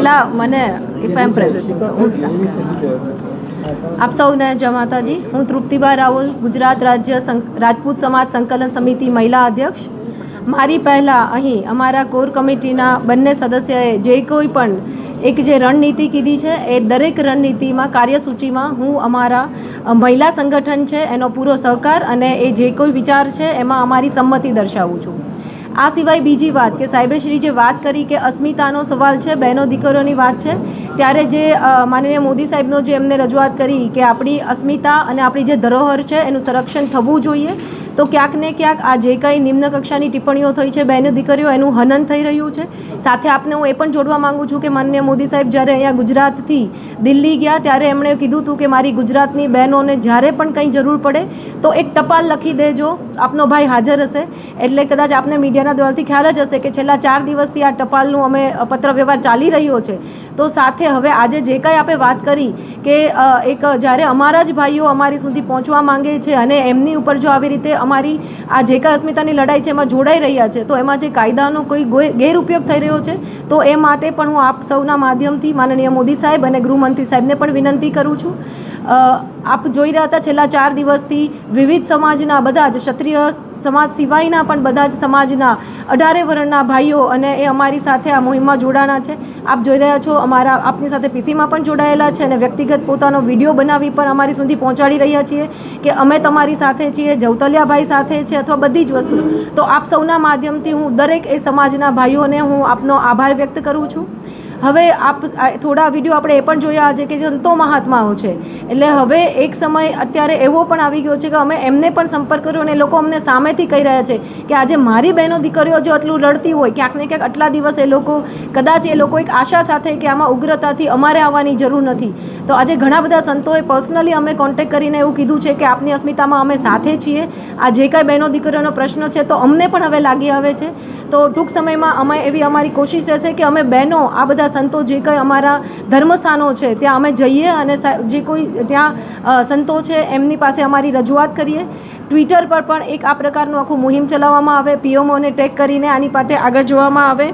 પહેલાં મને if I am presenting હું સ્ટાર્ટ આપ સૌને જય માતાજી. હું તૃપ્તિબા રાહુલ ગુજરાત રાજ્ય રાજપૂત સમાજ સંકલન સમિતિ મહિલા અધ્યક્ષ. મારી પહેલાં અહીં અમારા કોર કમિટીના બંને સદસ્યએ જે કોઈ પણ એક જે રણનીતિ કીધી છે, એ દરેક રણનીતિમાં, કાર્યસૂચિમાં હું અમારા મહિલા સંગઠન છે, એનો પૂરો સહકાર અને એ જે કોઈ વિચાર છે, એમાં અમારી સંમતિ દર્શાવું છું. આ સિવાય બીજી વાત કે સાહેબશ્રી જે વાત કરી કે અસ્મિતાનો સવાલ છે, બહેનો દીકરીઓની વાત છે, ત્યારે જે માનનીય મોદી સાહેબનો જે એમને રજૂઆત કરી કે આપણી અસ્મિતા અને આપણી જે ધરોહર છે, એનું સંરક્ષણ થવું જોઈએ, તો ક્યાંક ને ક્યાંક આ જે કંઈ નિમ્ન કક્ષાની ટિપ્પણીઓ થઈ છે, બહેનો દીકરીઓ, એનું હનન થઈ રહ્યું છે. સાથે આપને હું એ પણ જોડવા માગું છું કે માનનીય મોદી સાહેબ જ્યારે અહીંયા ગુજરાતથી દિલ્હી ગયા, ત્યારે એમણે કીધું હતું કે મારી ગુજરાતની બહેનોને જ્યારે પણ કંઈ જરૂર પડે, તો એક ટપાલ લખી દેજો, આપનો ભાઈ હાજર હશે, એટલે કદાચ આપને મીડિયાના દ્વારથી ખ્યાલ જ હશે કે છેલ્લા ચાર દિવસથી આ ટપાલનું અમે પત્રવ્યવહાર પત્ર વ્યવહાર ચાલી રહ્યો છે. તો સાથે હવે આજે જે કંઈ આપણે વાત કરી કે એક, જ્યારે અમારા જ ભાઈઓ અમારી સુધી પહોંચવા માંગે છે અને એમની ઉપર જો આવી રીતે અમારી આ જે કાંઈ અસ્મિતાની લડાઈ છે એમાં જોડાઈ રહ્યા છે, તો એમાં જે કાયદાનો કોઈ ગેરઉપયોગ થઈ રહ્યો છે, તો એ માટે પણ હું આપ સૌના માધ્યમથી માનનીય મોદી સાહેબ અને ગૃહમંત્રી સાહેબને પણ વિનંતી કરું છું. આપ જોઈ રહ્યા હતા છેલ્લા ચાર દિવસથી વિવિધ સમાજના, બધા જ ક્ષત્રિય સમાજ સિવાયના પણ બધા જ સમાજના અઢારે વર્ણના ભાઈઓ અને એ અમારી સાથે આ મુહિમમાં જોડાણા છે. આપ જોઈ રહ્યા છો અમારા આપની સાથે પીસીમાં પણ જોડાયેલા છે અને વ્યક્તિગત પોતાનો વીડિયો બનાવી પણ અમારી સુધી પહોંચાડી રહ્યા છીએ કે અમે તમારી સાથે છીએ, જવતલિયાભાઈ સાથે છે અથવા બધી જ વસ્તુ. તો આપ સૌના માધ્યમથી હું દરેક એ સમાજના ભાઈઓને હું આપનો આભાર વ્યક્ત કરું છું. હવે આપ થોડા વીડિયો આપણે એ પણ જોયા છે કે સંતો મહાત્માઓ છે. એટલે હવે એક સમય અત્યારે એવો પણ આવી ગયો છે કે અમે એમને પણ સંપર્ક કર્યો અને લોકો અમને સામેથી કહી રહ્યા છે કે આજે મારી બહેનો દીકરીઓ જો આટલું લડતી હોય, ક્યાંક ને ક્યાંક આટલા દિવસ એ લોકો, કદાચ એ લોકો એક આશા સાથે કે આમાં ઉગ્રતાથી અમારે આવવાની જરૂર નથી. તો આજે ઘણા બધા સંતોએ પર્સનલી અમે કોન્ટેક્ટ કરીને એવું કીધું છે કે આપની અસ્મિતામાં અમે સાથે છીએ. આ જે કાંઈ બહેનો દીકરીઓનો પ્રશ્ન છે તો અમને પણ હવે લાગી આવે છે. તો ટૂંક સમયમાં અમે એવી અમારી કોશિશ રહેશે કે અમે બહેનો, આ બધા સંતો જે કંઈ અમારા ધર્મસ્થાનો છે, ત્યાં અમે જઈએ અને જે કોઈ ત્યાં સંતો છે એમની પાસે અમારી રજૂઆત કરીએ. ટ્વિટર પર પણ એક આ પ્રકારનું આખું મુહિમ ચલાવવામાં આવે, પીએમઓને ટેગ કરીને આની પાસે આગળ જોવામાં આવે.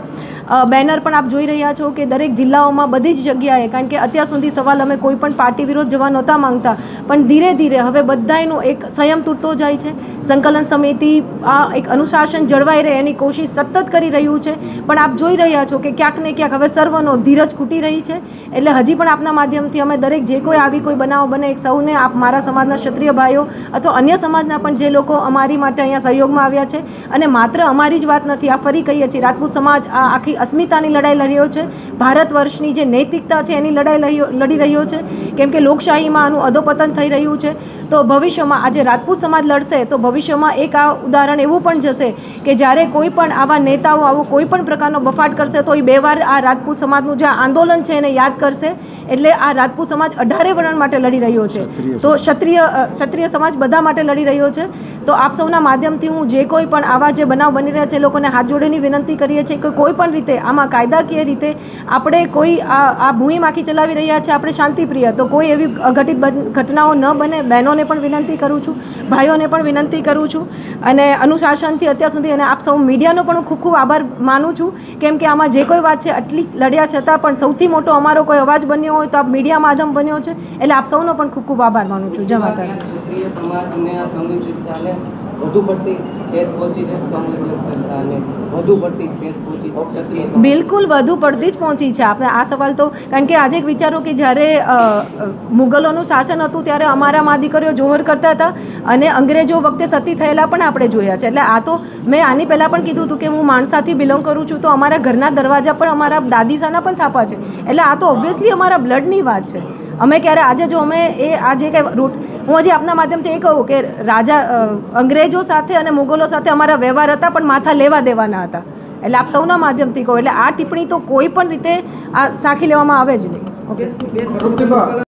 બેનર પણ આપ જોઈ રહ્યા છો કે દરેક જિલ્લાઓમાં બધી જ જગ્યાએ, કારણ કે અત્યાર સુધી સવાલ અમે કોઈ પણ પાર્ટી વિરોધ જવા નહોતા માંગતા, પણ ધીરે ધીરે હવે બધાયનો એક સંયમ તૂટતો જાય છે. સંકલન સમિતિ આ એક અનુશાસન જળવાઈ રહે એની કોશિશ સતત કરી રહ્યું છે. પણ આપ જોઈ રહ્યા છો કે ક્યાંક ને ક્યાંક હવે સર્વનો ધીરજ ખૂટી રહી છે. એટલે હજી પણ આપના માધ્યમથી અમે દરેક જે કોઈ આવી કોઈ બનાવો બને, એક સૌને આપ મારા સમાજના ક્ષત્રિય ભાઈઓ અથવા અન્ય સમાજના પણ જે લોકો અમારી માટે અહીંયા સહયોગમાં આવ્યા છે. અને માત્ર અમારી જ વાત નથી. આ ફરી કહીએ છીએ રાજપૂત સમાજ આ આખી અસ્મિતાની લડાઈ લડી રહ્યો છે. ભારત વર્ષની જે નૈતિકતા છે એની લડાઈ લડી રહ્યો છે. કેમ કે લોકશાહીમાં આનું અધોપતન થઈ રહ્યું છે. તો ભવિષ્યમાં આજે રાજપૂત સમાજ લડશે તો ભવિષ્યમાં એક આ ઉદાહરણ એવું પણ જશે કે જ્યારે કોઈ પણ આવા નેતાઓ આવો કોઈ પણ પ્રકારનો બફાટ કરશે તો એ બે વાર આ રાજપૂત સમાજનું જે આંદોલન છે એને યાદ કરશે. એટલે આ રાજપૂત સમાજ અઢારે વર્ણ માટે લડી રહ્યો છે. તો ક્ષત્રિય ક્ષત્રિય સમાજ બધા માટે લડી રહ્યો છે. તો આપ સૌના માધ્યમથી હું જે કોઈ પણ આવા જે બનાવ બની રહ્યા છે, લોકોને હાથ જોડીની વિનંતી કરીએ છીએ કે કોઈ પણ રીતે આમાં કાયદાકીય રીતે આપણે કોઈ આ આ ભૂમિ માખી ચલાવી રહ્યા છે, આપણે શાંતિપ્રિય, તો કોઈ એવી અઘટિત ઘટનાઓ ન બને. બહેનોને પણ વિનંતી કરું છું, ભાઈઓને પણ વિનંતી કરું છું અને અનુશાસનથી અત્યાર સુધી અને આપ સૌ મીડિયાનો પણ હું ખૂબ ખૂબ આભાર માનું છું. કેમ કે આમાં જે કોઈ વાત છે, આટલી લડ્યા છતાં પણ સૌથી મોટો અમારો કોઈ અવાજ બન્યો હોય તો આ મીડિયા માધ્યમ બન્યો છે, એટલે આપ સૌનો પણ ખૂબ ખૂબ આભાર માનું છું. જય માતાજી. વધુ પડતી બિલકુલ વધુ પડતી જ પહોંચી છે. આપણે આ સવાલ તો, કારણ કે આજે એક વિચારો કે જ્યારે મુગલોનું શાસન હતું ત્યારે અમારા મા દીકરીઓ જોહર કરતા હતા અને અંગ્રેજો વખતે સતી થયેલા પણ આપણે જોયા છે. એટલે આ તો મેં આની પહેલાં પણ કીધું હતું કે હું માણસાથી બિલોંગ કરું છું તો અમારા ઘરના દરવાજા પણ અમારા દાદીસાના પણ થાપા છે. એટલે આ તો ઓબ્વિયસલી અમારા બ્લડની વાત છે. અમે ક્યારે આજે જો અમે એ આ જે કંઈ રૂટ હું હજી આપના માધ્યમથી એ કહું કે રાજા અંગ્રેજો સાથે અને મુગલો સાથે અમારા વ્યવહાર હતા પણ માથા લેવા દેવાના હતા એટલે આપ સૌના માધ્યમથી કહો એટલે આ ટિપ્પણી તો કોઈ પણ રીતે આ સાખી લેવામાં આવે જ નહીં ઓકે